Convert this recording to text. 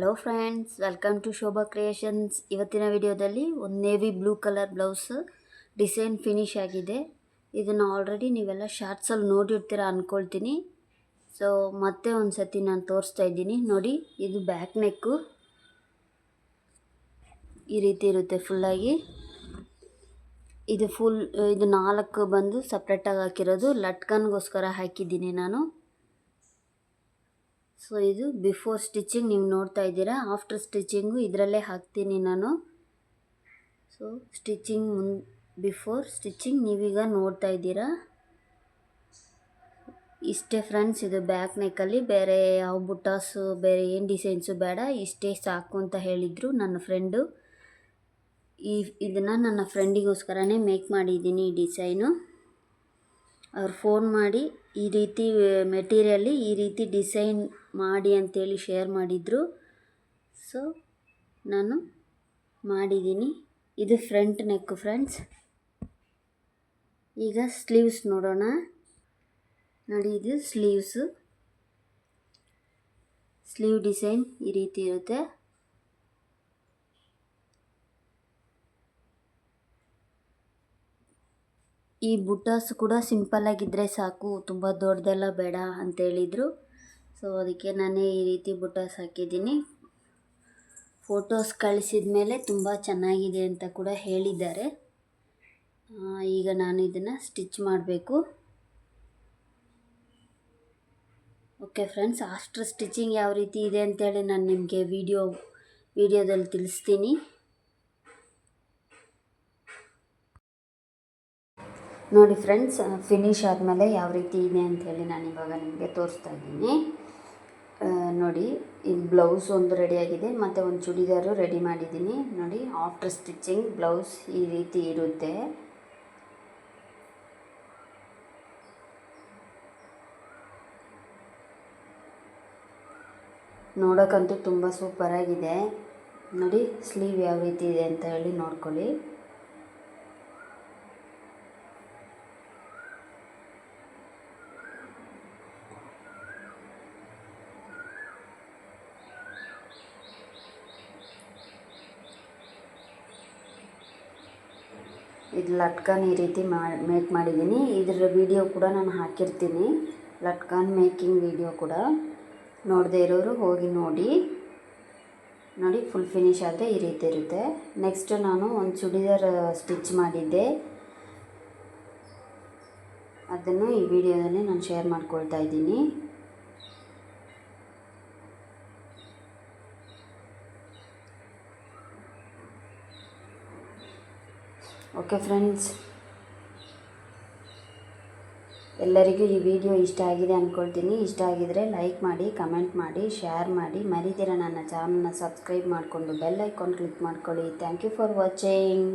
Hello friends welcome to Shobha creations ಇವತ್ತಿನ ವಿಡಿಯೋದಲ್ಲಿ ಒಂದು navy blue colour blouse design finish ಆಗಿದೆ. ಇದನ್ನು ಆಲ್ರೆಡಿ ನೀವೆಲ್ಲ ಶಾರ್ಟ್ಸಲ್ಲಿ ನೋಡಿರ್ತೀರ ಅಂದ್ಕೊಳ್ತೀನಿ ಸೊ ಮತ್ತೆ ಒಂದು ಸತಿ ನಾನು ತೋರಿಸ್ತಾ ಇದ್ದೀನಿ. ನೋಡಿ, ಇದು ಬ್ಯಾಕ್ ನೆಕ್ಕು ಈ ರೀತಿ ಇರುತ್ತೆ ಫುಲ್ಲಾಗಿ ಇದು ಫುಲ್ ಇದು ನಾಲ್ಕು ಬಂದು ಸಪ್ರೇಟಾಗಿ ಹಾಕಿರೋದು. ಲಟ್ಕನ್ಗೋಸ್ಕರ ಹಾಕಿದ್ದೀನಿ ನಾನು. ಸೊ ಇದು ಬಿಫೋರ್ ಸ್ಟಿಚಿಂಗ್ ನೀವು ನೋಡ್ತಾ ಇದ್ದೀರಾ? ಆಫ್ಟರ್ ಸ್ಟಿಚಿಂಗು ಇದರಲ್ಲೇ ಹಾಕ್ತೀನಿ ನಾನು. ಸೊ ಸ್ಟಿಚಿಂಗ್ ಮುನ್ ಬಿಫೋರ್ ಸ್ಟಿಚಿಂಗ್ ನೀವೀಗ ನೋಡ್ತಾ ಇದ್ದೀರಾ? ಇಷ್ಟೇ ಫ್ರೆಂಡ್ಸ್ ಇದು ಬ್ಯಾಕ್ ನೆಕ್ಕಲ್ಲಿ ಬೇರೆ ಯಾವ ಬುಟ್ಟಾಸು, ಬೇರೆ ಏನು ಡಿಸೈನ್ಸು ಬೇಡ, ಇಷ್ಟೇ ಸಾಕು ಅಂತ ಹೇಳಿದರು ನನ್ನ ಫ್ರೆಂಡು ಈ, ಇದನ್ನು ನನ್ನ ಫ್ರೆಂಡಿಗೋಸ್ಕರನೇ ಮೇಕ್ ಮಾಡಿದ್ದೀನಿ ಈ ಡಿಸೈನು ಅವ್ರು ಫೋನ್ ಮಾಡಿ ಈ ರೀತಿ ಮೆಟೀರಿಯಲ್ಲಿ ಈ ರೀತಿ ಡಿಸೈನ್ ಮಾಡಿ ಅಂತೇಳಿ ಶೇರ್ ಮಾಡಿದರು. ಸೊ ನಾನು ಮಾಡಿದ್ದೀನಿ. ಇದು ಫ್ರಂಟ್ ನೆಕ್ಕು ಫ್ರೆಂಡ್ಸ್ ಈಗ ಸ್ಲೀವ್ಸ್ ನೋಡೋಣ. ನೋಡಿ, ಇದು ಸ್ಲೀವ್ಸು ಸ್ಲೀವ್ ಡಿಸೈನ್ ಈ ರೀತಿ ಇರುತ್ತೆ. ಈ ಬುಟ್ಟಾಸ್ ಕೂಡ ಸಿಂಪಲ್ಲಾಗಿದ್ದರೆ ಸಾಕು, ತುಂಬ ದೊಡ್ಡದೆಲ್ಲ ಬೇಡ ಅಂತೇಳಿದರು ಸೊ ಅದಕ್ಕೆ ನಾನೇ ಈ ರೀತಿ ಬುಟಾಸ್ ಹಾಕಿದ್ದೀನಿ. ಫೋಟೋಸ್ ಕಳಿಸಿದ ಮೇಲೆ ತುಂಬ ಚೆನ್ನಾಗಿದೆ ಅಂತ ಕೂಡ ಹೇಳಿದ್ದಾರೆ. ಈಗ ನಾನು ಇದನ್ನು ಸ್ಟಿಚ್ ಮಾಡಬೇಕು. ಓಕೆ ಫ್ರೆಂಡ್ಸ್ ಆಫ್ಟರ್ ಸ್ಟಿಚಿಂಗ್ ಯಾವ ರೀತಿ ಇದೆ ಅಂತೇಳಿ ನಾನು ನಿಮಗೆ ವಿಡಿಯೋ ವಿಡಿಯೋದಲ್ಲಿ ತಿಳಿಸ್ತೀನಿ. ನೋಡಿ ಫ್ರೆಂಡ್ಸ್ ಫಿನಿಶ್ ಆದಮೇಲೆ ಯಾವ ರೀತಿ ಇದೆ ಅಂಥೇಳಿ ನಾನು ಇವಾಗ ನಿಮಗೆ ತೋರಿಸ್ತಾ ಇದ್ದೀನಿ. ನೋಡಿ ಇಲ್ಲಿ ಬ್ಲೌಸ್ ಒಂದು ರೆಡಿಯಾಗಿದೆ ಮತ್ತು ಒಂದು ಚೂಡಿದಾರು ರೆಡಿ ಮಾಡಿದ್ದೀನಿ. ನೋಡಿ ಆಫ್ಟರ್ ಸ್ಟಿಚಿಂಗ್ ಬ್ಲೌಸ್ ಈ ರೀತಿ ಇರುತ್ತೆ. ನೋಡೋಕ್ಕಂತೂ ತುಂಬ ಸೂಪರಾಗಿದೆ ನೋಡಿ ಸ್ಲೀವ್ ಯಾವ ರೀತಿ ಇದೆ ಅಂತ ಹೇಳಿ ನೋಡ್ಕೊಳ್ಳಿ. ಇದು ಲಟ್ಕನ್ ಈ ರೀತಿ ಮಾಡಿ ಮೇಕ್ ಮಾಡಿದ್ದೀನಿ. ಇದರ ವಿಡಿಯೋ ಕೂಡ ನಾನು ಹಾಕಿರ್ತೀನಿ. ಲಟ್ಕನ್ ಮೇಕಿಂಗ್ ವಿಡಿಯೋ ಕೂಡ. ನೋಡದೇ ಇರೋರು ಹೋಗಿ ನೋಡಿ. ನೋಡಿ ಫುಲ್ ಫಿನಿಶ್ ಆದರೆ ಈ ರೀತಿ ಇರುತ್ತೆ. ನೆಕ್ಸ್ಟ್ ನಾನು ಒಂದು ಚೂಡಿದಾರ್ ಸ್ಟಿಚ್ ಮಾಡಿದ್ದೆ. ಅದನ್ನು ಈ ವಿಡಿಯೋದಲ್ಲಿ ನಾನು ಶೇರ್ ಮಾಡ್ಕೊಳ್ತಾ ಇದ್ದೀನಿ. ಓಕೆ ಫ್ರೆಂಡ್ಸ್ ಎಲ್ಲರಿಗೂ ಈ ವಿಡಿಯೋ ಇಷ್ಟ ಆಗಿದೆ ಅಂದ್ಕೊಳ್ತೀನಿ ಇಷ್ಟ ಆಗಿದರೆ ಲೈಕ್ ಮಾಡಿ ಕಮೆಂಟ್ ಮಾಡಿ ಶೇರ್ ಮಾಡಿ. ಮರಿದಿರ ನನ್ನ ಚಾನಲ್ನ ಸಬ್ಸ್ಕ್ರೈಬ್ ಮಾಡಿಕೊಂಡು ಬೆಲ್ ಐಕಾನ್ ಕ್ಲಿಕ್ ಮಾಡ್ಕೊಳ್ಳಿ. Thank you for watching